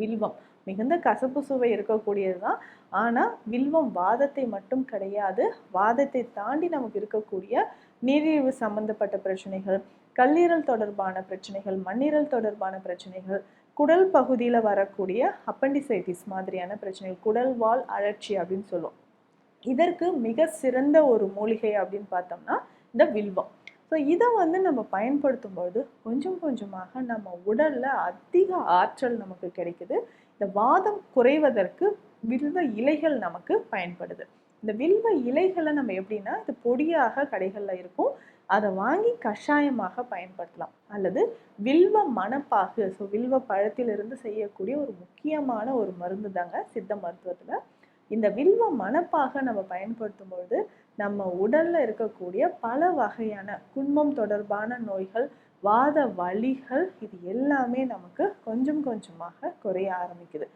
வில்வம். மிகுந்த கசப்பு சுவை இருக்கக்கூடியது தான் ஆனால் வில்வம் வாதத்தை மட்டும் கிடையாது. வாதத்தை தாண்டி நமக்கு இருக்கக்கூடிய நீரிழிவு சம்பந்தப்பட்ட பிரச்சனைகள் கல்லீரல் தொடர்பான பிரச்சனைகள் மண்ணீரல் தொடர்பான பிரச்சனைகள் குடல் பகுதியில் வரக்கூடிய அப்பண்டிசைட்டிஸ் மாதிரியான பிரச்சனைகள் குடல் வால் அழற்சி அப்படின்னு சொல்லுவோம். இதற்கு மிக சிறந்த ஒரு மூலிகை அப்படின்னு பார்த்தோம்னா இந்த வில்வம். ஸோ இதை வந்து நம்ம பயன்படுத்தும் பொழுது கொஞ்சம் கொஞ்சமாக நம்ம உடலில் அதிக ஆற்றல் நமக்கு கிடைக்குது. இந்த வாதம் குறைவதற்கு வில்வ இலைகள் நமக்கு பயன்படுது. இந்த வில்வ இலைகளை நம்ம எப்படின்னா இது பொடியாக கடைகளில் இருக்கும். அதை வாங்கி கஷாயமாக பயன்படுத்தலாம். அல்லது வில்வ மணப்பாகு ஸோ வில்வ பழத்திலிருந்து செய்யக்கூடிய ஒரு முக்கியமான ஒரு மருந்து தாங்க சித்த மருத்துவத்தில் இந்த வில்வ மணப்பாக நம்ம பயன்படுத்தும் பொழுது நம்ம உடல்ல இருக்கக்கூடிய பல வகையான குன்மம் தொடர்பான நோய்கள் வாத வலிகள் இது எல்லாமே நமக்கு கொஞ்சம் கொஞ்சமாக குறைய ஆரம்பிக்குது.